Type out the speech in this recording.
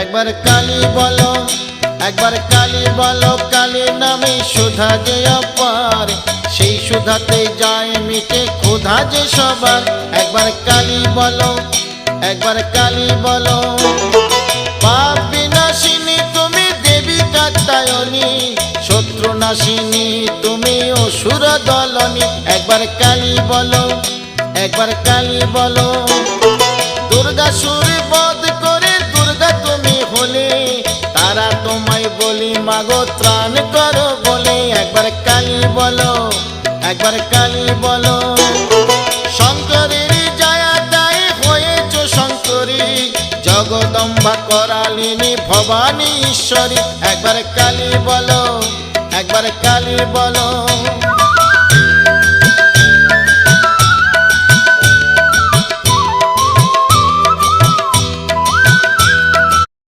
একবার কালী বলো, একবার কালী বলো, কালী নামে সুধা যে অপার। সেই সুধাতে যায় মিটে ক্ষুধা যে সবার। একবার কালী বলো, একবার কালী বলো। পাপ বিনাশিনী, তুমি দেবী কাত্তায়নী শত্রু নাশিনী, তুমি অসুর দলনী। একবার কালী বলো, একবার কালী বলো। তোমায় বলি, মাগো, ত্রাণ করো বলে। একবার কালী বলো, একবার কালী বলো, শঙ্করের জয়া দায় হয়েছ শঙ্করী। জগদম্বা করালিনী, ভবানী ঈশ্বরী। একবার কালী বলো, একবার কালী বলো